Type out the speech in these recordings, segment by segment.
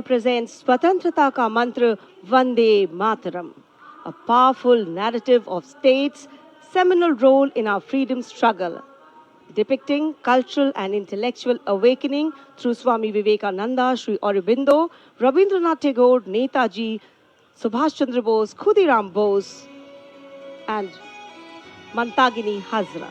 presents Swatantrata Ka Mantra Vande Mataram, a powerful narrative of state's seminal role in our freedom struggle, depicting cultural and intellectual awakening through Swami Vivekananda, Sri Aurobindo, Rabindranath Tagore, Netaji, Subhash Chandra Bose, Khudiram Bose, and Mantagini Hazra.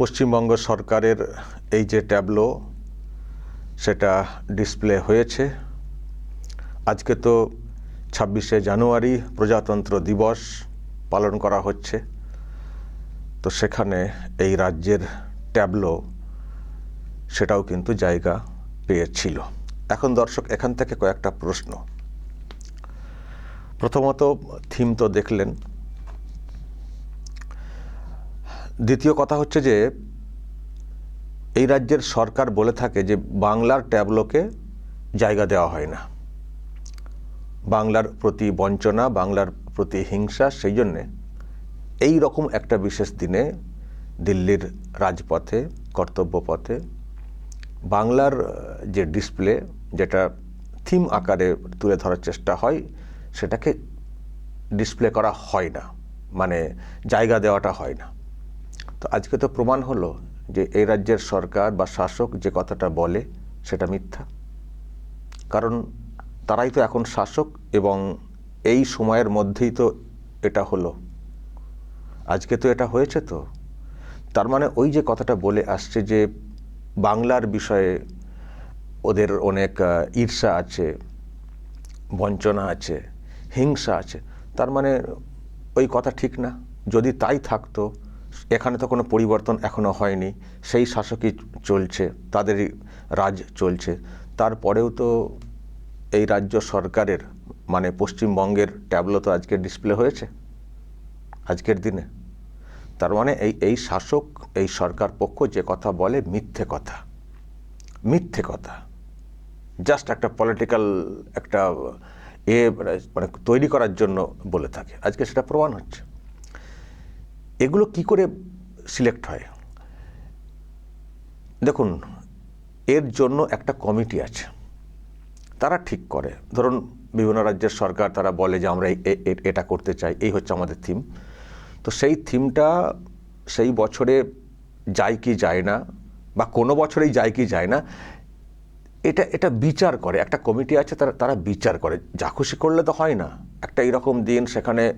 Paschimbanga সরকারের এই যে tableau, সেটা display হয়েছে। আজকে তো ছাব্বিশে জানুয়ারি, প্রজাতন্ত্র দিবস পালন করা হচ্ছে। তো সেখানে এই রাজ্যের ট্যাবলো, সেটাও কিন্তু জায়গা পেয়েছিল। এখন দর্শক, এখান থেকে কয়েকটা প্রশ্ন। প্রথমত, থিম তো দেখলেন দ্বিতীয় কথা হচ্ছে যে, এই রাজ্যের সরকার বলে থাকে যে, বাংলার ট্যাবলোকে জায়গা দেওয়া হয় না। বাংলার প্রতি বঞ্চনা, বাংলার প্রতি হিংসা, সেই জন্যে এই রকম একটা বিশেষ দিনে দিল্লির রাজপথে কর্তব্যপথে বাংলার যে ডিসপ্লে, যেটা থিম আকারে তুলে ধরার চেষ্টা হয়, সেটাকে ডিসপ্লে করা হয় না। মানে জায়গা দেওয়াটা হয় না। তো আজকে তো প্রমাণ হলো যে এই রাজ্যের সরকার বা শাসক যে কথাটা বলে সেটা মিথ্যা। কারণ তারাই তো এখন শাসক এবং এই সময়ের মধ্যেই তো এটা হলো। আজকে তো এটা হয়েছে তো। তার মানে ওই যে কথাটা বলে আসছে যে বাংলার বিষয়ে ওদের অনেক ঈর্ষা আছে, বঞ্চনা আছে, হিংসা আছে, তার মানে ওই কথা ঠিক না। যদি তাই থাকতো এখানে তো কোনো পরিবর্তন এখনও হয়নি। সেই শাসকই চলছে, তাদেরই রাজ চলছে। তারপরেও তো এই রাজ্য সরকারের মানে পশ্চিমবঙ্গের ট্যাবলো তো আজকে ডিসপ্লে হয়েছে, আজকের দিনে। তার মানে এই এই শাসক, এই সরকার পক্ষ যে কথা বলে মিথ্যে কথা মিথ্যে কথা। জাস্ট একটা পলিটিক্যাল একটা এ মানে তৈরি করার জন্য বলে থাকে। আজকে সেটা প্রমাণ হচ্ছে। এগুলো কি করে সিলেক্ট হয়? দেখুন, এর জন্য একটা কমিটি আছে। তারা ঠিক করে। ধরুন, বিভিন্ন রাজ্যের সরকার তারা বলে যে, আমরা এটা করতে চাই। এই হচ্ছে আমাদের থিম তো সেই থিমটা সেই বছরে যায় কি যায় না বা কোনো বছরেই যায় কি যায় না, এটা এটা বিচার করে। একটা কমিটি আছে, তারা তারা বিচার করে। যা খুশি করলে তো হয় না। একটা এরকম দিন সেখানে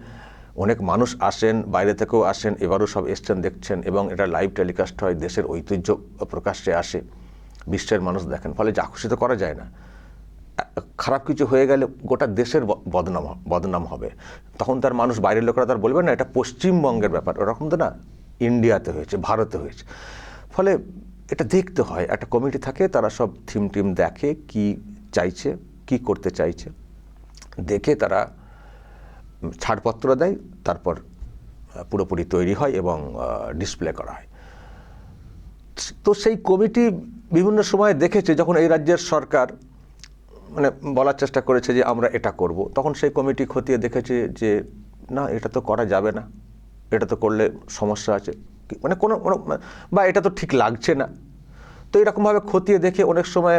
অনেক মানুষ আসেন, বাইরে থেকেও আসেন, এবারও সব এসছেন, দেখছেন এবং এটা লাইভ টেলিকাস্ট হয়, দেশের ঐতিহ্য প্রকাশ্যে আসে, বিশ্বের মানুষ দেখেন, ফলে যা খুশি তো করা যায় না। খারাপ কিছু হয়ে গেলে গোটা দেশের বদনাম বদনাম হবে। তখন তার মানুষ, বাইরের লোকেরা তার বলবে না, এটা পশ্চিমবঙ্গের ব্যাপার, ওরকম তো না ইন্ডিয়াতে হয়েছে, ভারতে হয়েছে। ফলে এটা দেখতে হয়, একটা কমিটি থাকে, তারা সব থিম টিম দেখে কি চাইছে, কি করতে চাইছে। দেখে তারা ছাড়পত্র দেয়, তারপর পুরোপুরি তৈরি হয় এবং ডিসপ্লে করা হয়। তো সেই কমিটি বিভিন্ন সময়ে দেখেছে, যখন এই রাজ্যের সরকার মানে বলার চেষ্টা করেছে যে আমরা এটা করব, তখন সেই কমিটি খতিয়ে দেখেছে যে, না, এটা তো করা যাবে না। এটা তো করলে সমস্যা আছে। মানে কোনো বা এটা তো ঠিক লাগছে না। তো এরকমভাবে খতিয়ে দেখে অনেক সময়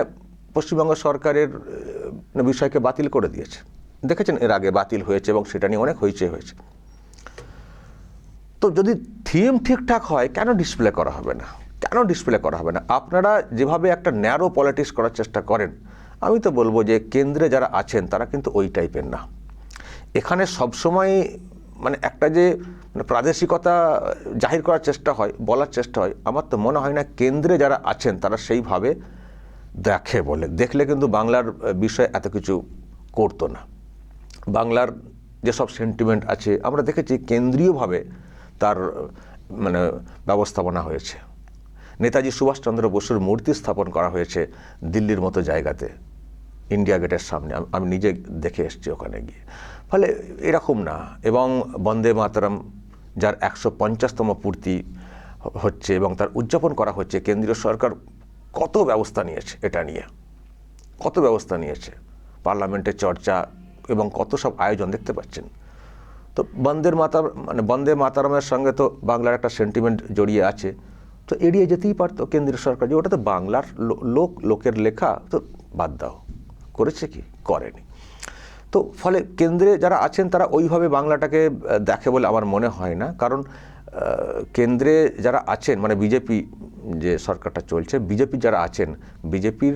পশ্চিমবঙ্গ সরকারের মানে বিষয়কে বাতিল করে দিয়েছে। দেখেছেন এর আগে বাতিল হয়েছে এবং সেটা নিয়ে অনেক হইচে হয়েছে। তো যদি থিম ঠিকঠাক হয়, কেন ডিসপ্লে করা হবে না? কেন ডিসপ্লে করা হবে না? আপনারা যেভাবে একটা ন্যারো পলিটিক্স করার চেষ্টা করেন, আমি তো বলব যে কেন্দ্রে যারা আছেন, তারা কিন্তু ওই টাইপের না। এখানে সবসময় মানে একটা যে মানে প্রাদেশিকতা জাহির করার চেষ্টা হয়, বলার চেষ্টা হয়, আমার তো মনে হয় না কেন্দ্রে যারা আছেন, তারা সেইভাবে দেখে বলে। দেখলে কিন্তু বাংলার বিষয়ে এত কিছু করতো না। বাংলার যেসব সেন্টিমেন্ট আছে, আমরা দেখেছি কেন্দ্রীয়ভাবে তার মানে ব্যবস্থাপনা হয়েছে। নেতাজি সুভাষচন্দ্র বসুর মূর্তি স্থাপন করা হয়েছে দিল্লির মতো জায়গাতে ইন্ডিয়া গেটের সামনে। আমি- নিজে দেখে এসেছি ওখানে গিয়ে। ফলে এরকম না। এবং বন্দে মাতরম, যার একশো পঞ্চাশতম পূর্তি হচ্ছে এবং তার উদযাপন করা হচ্ছে, কেন্দ্রীয় সরকার কত ব্যবস্থা নিয়েছে এটা নিয়ে? কত ব্যবস্থা নিয়েছে? পার্লামেন্টে চর্চা এবং কত সব আয়োজন দেখতে পাচ্ছেন। তো বন্দের মাতা মানে বন্দে মাতারামের সঙ্গে তো বাংলার একটা সেন্টিমেন্ট জড়িয়ে আছে। তো এড়িয়ে যেতেই পারতো কেন্দ্রীয় সরকার যে ওটা তো বাংলার লোক, লোকের লেখা, তো বাদ দাও। করেছে কি? করেনি। তো ফলে কেন্দ্রে যারা আছেন তারা ওইভাবে বাংলাটাকে দেখে বলে আমার মনে হয় না। কারণ কেন্দ্রে যারা আছেন মানে বিজেপি যে সরকারটা চলছে, বিজেপি যারা আছেন, বিজেপির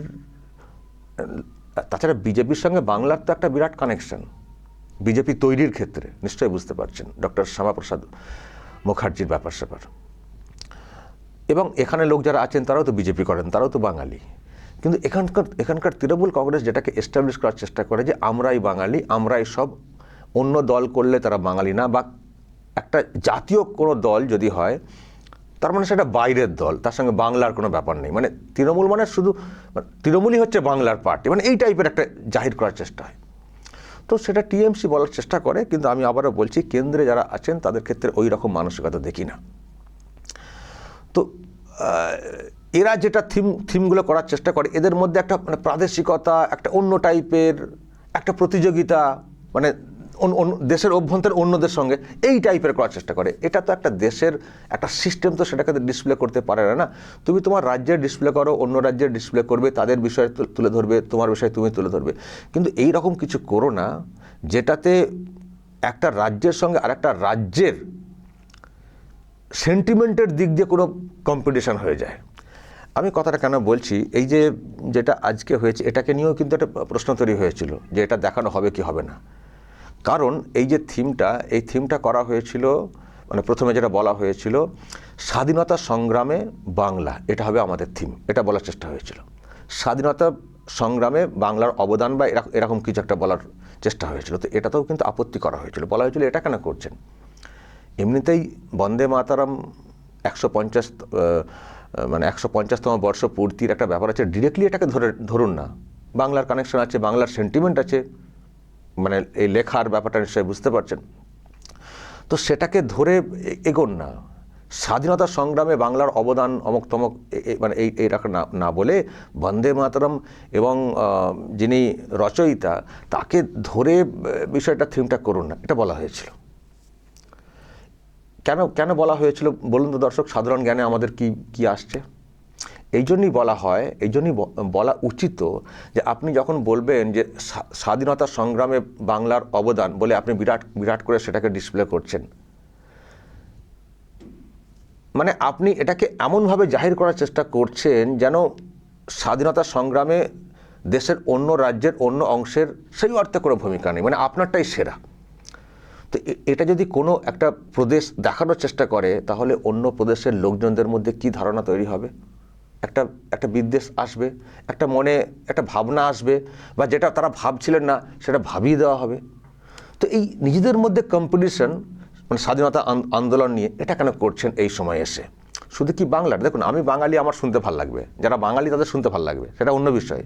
তাছাড়া বিজেপির সঙ্গে বাংলার তো একটা বিরাট কানেকশন বিজেপি তৈরির ক্ষেত্রে, নিশ্চয়ই বুঝতে পারছেন ডক্টর শ্যামাপ্রসাদ মুখার্জির ব্যাপার স্যাপার। এবং এখানে লোক যারা আছেন, তারাও তো বিজেপি করেন, তারাও তো বাঙালি। কিন্তু এখানকার এখানকার তৃণমূল কংগ্রেস যেটাকে এস্টাবলিশ করার চেষ্টা করে যে আমরাই বাঙালি, আমরাই সব, অন্য দল করলে তারা বাঙালি না, বা একটা জাতীয় কোনো দল যদি হয় তার মানে সেটা বাইরের দল, তার সঙ্গে বাংলার কোনো ব্যাপার নেই। মানে তৃণমূল মানে শুধু মানে তৃণমূলই হচ্ছে বাংলার পার্টি মানে এই টাইপের একটা জাহির করার চেষ্টা হয়। তো সেটা টিএমসি বলার চেষ্টা করে, কিন্তু আমি আবারও বলছি, কেন্দ্রে যারা আছেন, তাদের ক্ষেত্রে ওই রকম মানসিকতা দেখি না। তো এরা যেটা থিম, থিমগুলো করার চেষ্টা করে, এদের মধ্যে একটা মানে প্রাদেশিকতা, একটা অন্য টাইপের একটা প্রতিযোগিতা মানে দেশের অভ্যন্তর অন্যদের সঙ্গে এই টাইপের করার চেষ্টা করে। এটা তো একটা দেশের একটা সিস্টেম তো সেটাকে ডিসপ্লে করতে পারে না। না তুমি তোমার রাজ্যের ডিসপ্লে করো, অন্য রাজ্যের ডিসপ্লে করবে, তাদের বিষয়ে তুলে ধরবে, তোমার বিষয়ে তুমি তুলে ধরবে। কিন্তু এই রকম কিছু করো না, যেটাতে একটা রাজ্যের সঙ্গে আরেকটা রাজ্যের সেন্টিমেন্টের দিক দিয়ে কোনো কম্পিটিশান হয়ে যায়। আমি কথাটা কেন বলছি, এই যে, যেটা আজকে হয়েছে, এটাকে নিয়েও কিন্তু একটা প্রশ্ন তৈরি হয়েছিল যে এটা দেখানো হবে কি হবে না। কারণ এই যে থিমটা, এই থিমটা করা হয়েছিল মানে প্রথমে যেটা বলা হয়েছিল, স্বাধীনতা সংগ্রামে বাংলা, এটা হবে আমাদের থিম, এটা বলার চেষ্টা হয়েছিল। স্বাধীনতা সংগ্রামে বাংলার অবদান বা এরকম কিছু একটা বলার চেষ্টা হয়েছিল। তো এটাতেও কিন্তু আপত্তি করা হয়েছিল। বলা হয়েছিল, এটা কেন করছেন? এমনিতেই বন্দে মাতারাম একশো পঞ্চাশ মানে একশো পঞ্চাশতম বর্ষ পূর্তির একটা ব্যাপার আছে। ডিরেক্টলি এটাকে ধরে, ধরুন না। বাংলার কানেকশন আছে, বাংলার সেন্টিমেন্ট আছে। মানে এই লেখার ব্যাপারটা নিশ্চয়ই বুঝতে পারছেন। তো সেটাকে ধরে এগোন না। স্বাধীনতা সংগ্রামে বাংলার অবদান অমুক তমক মানে এই এই রাখা না না বলে বন্দে মাতরম এবং যিনি রচয়িতা, তাকে ধরে বিষয়টা থিমটা করুন না। এটা বলা হয়েছিল। কেন কেন বলা হয়েছিল বলুন তো দর্শক, সাধারণ জ্ঞানে আমাদের কি কি আসছে? এই জন্যই বলা হয়, এই জন্যই বলা উচিত যে আপনি যখন বলবেন যে স্বা- স্বাধীনতা সংগ্রামে বাংলার অবদান বলে আপনি বিরাট বিরাট করে সেটাকে ডিসপ্লে করছেন। মানে আপনি এটাকে এমনভাবে জাহির করার চেষ্টা করছেন যেন স্বাধীনতা সংগ্রামে দেশের অন্য রাজ্যের অন্য অংশের সেই অর্থে কোনো ভূমিকা নেই মানে আপনারটাই সেরা। তো এটা যদি কোনো একটা প্রদেশ দেখানোর চেষ্টা করে, তাহলে অন্য প্রদেশের লোকজনদের মধ্যে কি ধারণা তৈরি হবে? একটা একটা বিদ্বেষ আসবে, একটা মনে, একটা ভাবনা আসবে বা যেটা তারা ভাবছিলেন না সেটা ভাবিয়ে দেওয়া হবে। তো এই নিজেদের মধ্যে কম্পিটিশন মানে স্বাধীনতা আন্দোলন নিয়ে এটা কেন করছেন এই সময় এসে? শুধু কি বাংলার দেখুন, আমি বাঙালি আমার শুনতে ভালো লাগবে। যারা বাঙালি তাদের শুনতে ভালো লাগবে, সেটা অন্য বিষয়।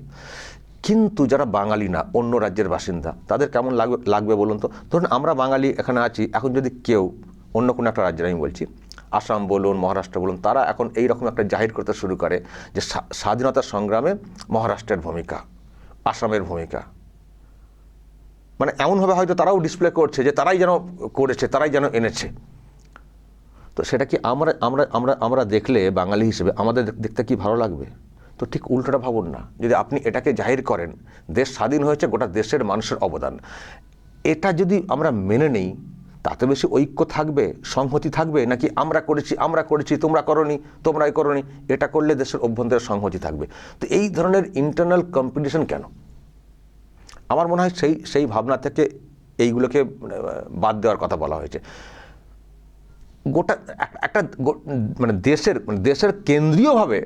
কিন্তু যারা বাঙালি না, অন্য রাজ্যের বাসিন্দা, তাদের কেমন লাগবে লাগবে বলুন তো? ধরুন আমরা বাঙালি এখানে আছি, এখন যদি কেউ অন্য কোনো একটা রাজ্যের, আমি বলছি আসাম বলুন, মহারাষ্ট্র বলুন, তারা এখন এই রকম একটা জাহির করতে শুরু করে যে স্বা- স্বাধীনতা সংগ্রামে মহারাষ্ট্রের ভূমিকা, আসামের ভূমিকা। মানে এমনভাবে হয়তো তারাও ডিসপ্লে করছে যে তারাই যেন করেছে, তারাই যেন এনেছে। তো সেটা কি আমরা আমরা আমরা আমরা দেখলে বাঙালি হিসেবে আমাদের দেখতে কি ভালো লাগবে? তো ঠিক উল্টোটা ভাবুন না। যদি আপনি এটাকে জাহির করেন, দেশ স্বাধীন হয়েছে গোটা দেশের মানুষের অবদান। এটা যদি আমরা মেনে নেই তাতে বেশি ঐক্য থাকবে, সংহতি থাকবে? নাকি আমরা করেছি আমরা করেছি, তোমরা করনি, তোমরাই করনি? এটা করলে দেশের অভ্যন্তরে সংহতি থাকবে। তো এই ধরনের ইন্টারনাল কম্পিটিশন কেন? আমার মনে হয় সেই সেই ভাবনা থেকে এইগুলোকে বাদ দেওয়ার কথা বলা হয়েছে। গোটা, একটা মানে দেশের মানে দেশের কেন্দ্রীয়ভাবে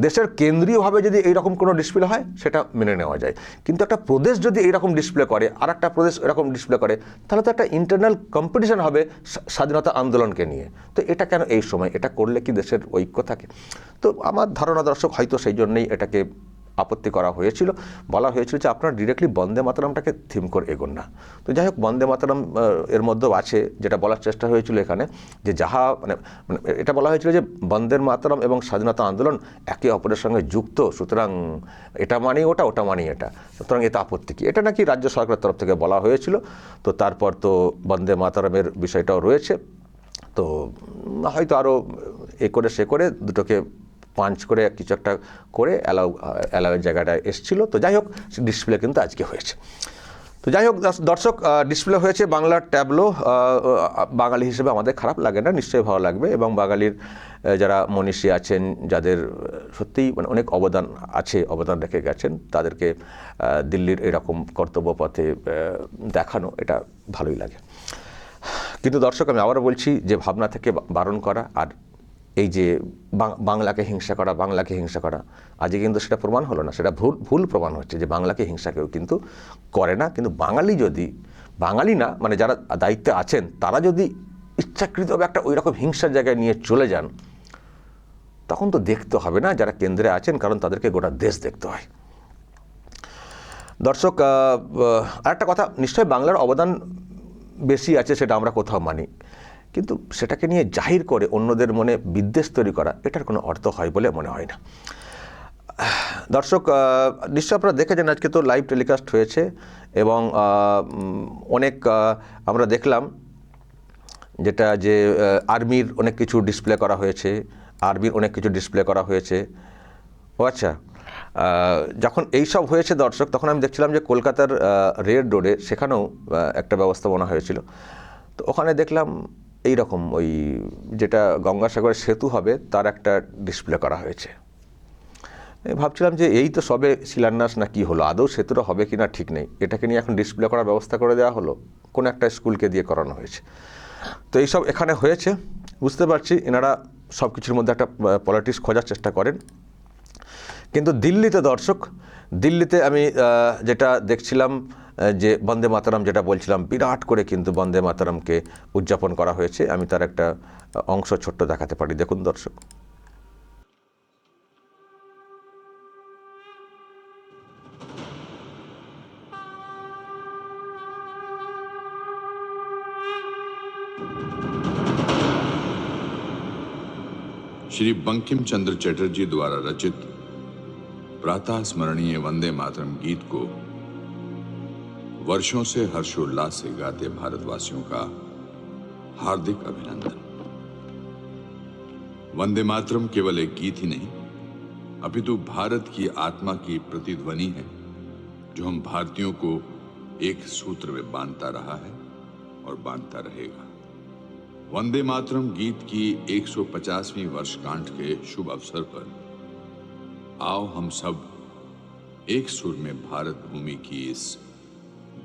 দেশের কেন্দ্রীয়ভাবে যদি এইরকম কোনো ডিসপ্লে হয়, সেটা মেনে নেওয়া যায়। কিন্তু একটা প্রদেশ যদি এইরকম ডিসপ্লে করে আর একটা প্রদেশ এরকম ডিসপ্লে করে, তাহলে তো একটা ইন্টারনাল কম্পিটিশন হবে স্বা- স্বাধীনতা আন্দোলনকে নিয়ে। তো এটা কেন এই সময়? এটা করলে কি দেশের ঐক্য থাকে? তো আমার ধারণা দর্শক, হয়তো সেই জন্যেই এটাকে আপত্তি করা হয়েছিল। বলা হয়েছিল যে আপনারা ডিরেক্টলি বন্দে মাতরমটাকে থিম করে এগোন না। তো যাই হোক, বন্দে মাতরম এর মধ্যেও আছে যেটা বলার চেষ্টা হয়েছিল এখানে, যে যাহা মানে মানে এটা বলা হয়েছিল যে বন্দের মাতরম এবং স্বাধীনতা আন্দোলন একে অপরের সঙ্গে যুক্ত, সুতরাং এটা মানেই ওটা ওটা মানেই এটা। সুতরাং এতে আপত্তি কি? এটা নাকি রাজ্য সরকারের তরফ থেকে বলা হয়েছিল। তো তারপর তো বন্দে মাতরমের বিষয়টাও রয়েছে। তো হয়তো আরও এ করে সে করে দুটোকে পাঞ্চ করে কিছু একটা করে অ্যালাউ অ্যালাউয়ের জায়গাটা এসছিল। তো যাই হোক ডিসপ্লে কিন্তু আজকে হয়েছে। তো যাই হোক দর্শক ডিসপ্লে হয়েছে বাংলার ট্যাবলো বাঙালি হিসেবে আমাদের খারাপ লাগে না, নিশ্চয়ই ভালো লাগবে। এবং বাঙালির যারা মনীষী আছেন, যাদের সত্যিই মানে অনেক অবদান আছে, অবদান রেখে গেছেন, তাদেরকে দিল্লির এরকম কর্তব্য পথে দেখানো এটা ভালোই লাগে। কিন্তু দর্শক, আমি আবারও বলছি যে ভাবনা থেকে বারণ করা আর এই যে বাংলাকে হিংসা করা বাংলাকে হিংসা করা আজকে কিন্তু সেটা প্রমাণ হলো না সেটা ভুল ভুল প্রমাণ হচ্ছে যে বাংলাকে হিংসা কেউ কিন্তু করে না। কিন্তু বাঙালি যদি বাঙালি না মানে যারা দায়িত্বে আছেন তারা যদি ইচ্ছাকৃতভাবে একটা ওই রকম হিংসার জায়গায় নিয়ে চলে যান তখন তো দেখতে হবে না যারা কেন্দ্রে আছেন কারণ তাদেরকে গোটা দেশ দেখতে হয়। দর্শক আহ, আরেকটা কথা নিশ্চয়ই বাংলার অবদান বেশি আছে সেটা আমরা কোথাও মানি। কিন্তু সেটাকে নিয়ে জাহির করে অন্যদের মনে বিদ্বেষ তৈরি করা, এটার কোনো অর্থ হয় বলে মনে হয় না। দর্শক নিশ্চয় আপনারা দেখেছেন আজকে তো লাইভ টেলিকাস্ট হয়েছে এবং অনেক আমরা দেখলাম যেটা যে আর্মির অনেক কিছু ডিসপ্লে করা হয়েছে, আর্মির অনেক কিছু ডিসপ্লে করা হয়েছে। ও আচ্ছা যখন এই সব হয়েছে দর্শক, তখন আমি দেখছিলাম যে কলকাতার রেড রোডে সেখানেও একটা ব্যবস্থাপনা হয়েছিল। তো ওখানে দেখলাম এই রকম ওই যেটা গঙ্গাসাগরের সেতু হবে, তার একটা ডিসপ্লে করা হয়েছে। ভাবছিলাম যে এই তো সবে শিলান্যাস না কি হলো? আদৌ সেতুটা হবে কি না ঠিক নেই। এটাকে নিয়ে এখন ডিসপ্লে করার ব্যবস্থা করে দেওয়া হলো। কোনো একটা স্কুলকে দিয়ে করানো হয়েছে। তো এইসব এখানে হয়েছে। বুঝতে পারছি, এনারা সব কিছুর মধ্যে একটা পলিটিক্স খোঁজার চেষ্টা করেন। কিন্তু দিল্লিতে দর্শক, দিল্লিতে আমি যেটা দেখছিলাম যে বন্দে মাতারাম যেটা বলছিলাম বিরাট করে কিন্তু বন্দে মাতারামকে উদযাপন করা হয়েছে আমি তার একটা আহ, অংশ ছোট্ট দেখাতে পারি দেখুন দর্শক श्री बंकिम चंद्र चटर्जी द्वारा रचित प्रातः स्मरणीय वंदे मातरम गीत को वर्षों से हर्षोल्लास से गाते भारतवासियों का हार्दिक अभिनंदन। वंदे मातरम केवल एक गीत ही नहीं, अपितु भारत की आत्मा की प्रतिध्वनि है, जो हम भारतीयों को एक सूत्र में बांधता रहा है और बांधता रहेगा। वंदे मातरम गीत की 150वीं वर्षगांठ के शुभ अवसर पर आओ हम सब एक सुर में भारत भूमि की इस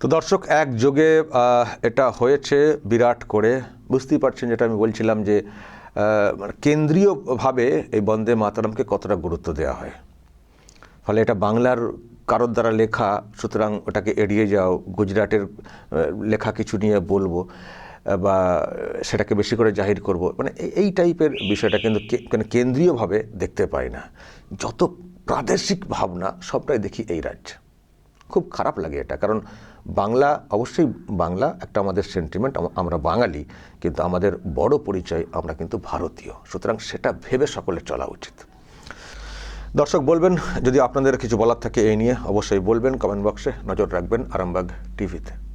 তো দর্শক, একযোগে এটা হয়েছে বিরাট করে। বুঝতেই পারছেন যেটা আমি বলছিলাম যে মানে কেন্দ্রীয়ভাবে এই বন্দে মাতারামকে কতটা গুরুত্ব দেওয়া হয়। ফলে এটা বাংলার কারোর দ্বারা লেখা, সুতরাং ওটাকে এড়িয়ে যাও, গুজরাটের লেখা কিছু নিয়ে বলব। বা সেটাকে বেশি করে জাহির করব। মানে এই- টাইপের বিষয়টা কিন্তু কেন্দ্রীয়ভাবে দেখতে পাই না। যত প্রাদেশিক ভাবনা, সবটাই দেখি এই রাজ্যে। খুব খারাপ লাগে এটা। কারণ বাংলা, অবশ্যই বাংলা একটা আমাদের সেন্টিমেন্ট আমরা বাঙালি, কিন্তু আমাদের বড় পরিচয়, আমরা কিন্তু ভারতীয়। সুতরাং সেটা ভেবে সকলে চলা উচিত। দর্শক, বলবেন, যদি আপনাদের কিছু বলার থাকে এই নিয়ে, অবশ্যই বলবেন কমেন্ট বক্সে নজর রাখবেন আরামবাগ টিভিতে